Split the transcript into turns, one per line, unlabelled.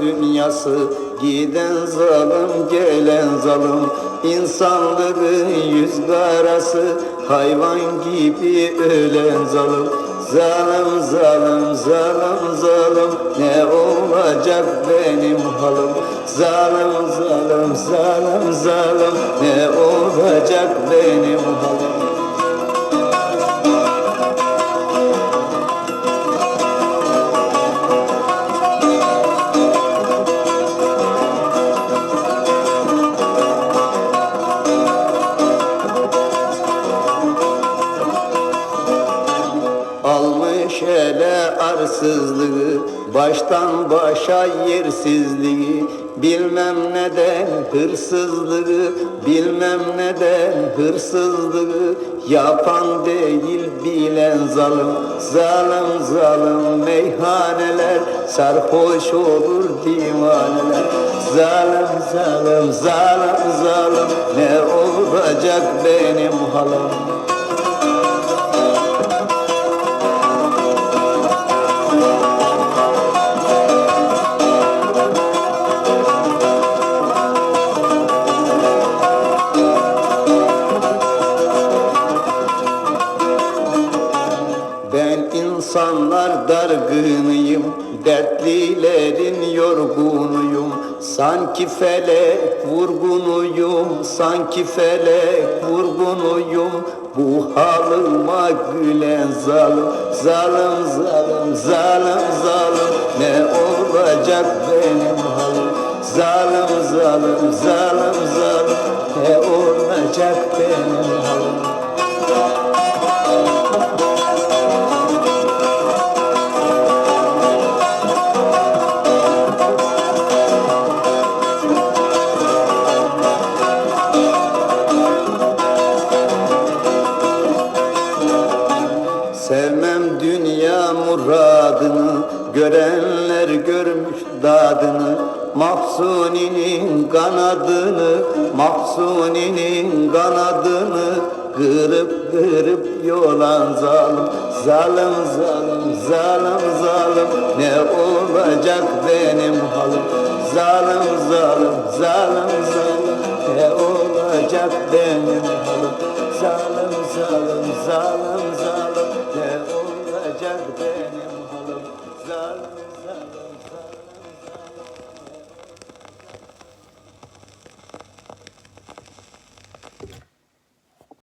dünyası. Giden zalim gelen zalim. İnsanlığın yüz karası Hayvan gibi ölen zalim. Zalim zalim zalim zalim. Ne olacak benim halim? Zalim zalim zalim zalim. Ne olacak benim halim Almış ele arsızlığı Baştan başa yersizliği. Bilmem neden hırsızlığı Bilmem neden hırsızlığı. Yapan değil bilen zalim Zalim zalim meyhaneler. Sarhoş olur divaneler. Zalim zalim zalim zalim. Ne olacak benim halim Ben insanlar dargınıyım Dertlilerin yorgunuyum. Sanki felek vurgunuyum Sanki felek vurgunuyum. Bu halıma gülen zalim Zalim zalim zalim zalim. Ne olacak benim halim? Zalim zalim zalim zalim Sevmem dünya muradını Görenler görmüş dadını. Mahsuni'nin kanadını Mahsuni'nin kanadını. Kırıp kırıp yolan zalim Zalim zalim zalim zalim. Ne olacak benim halim? Zalim zalim zalim zalim. Ne olacak benim halim? Zalim zalim zalim zalim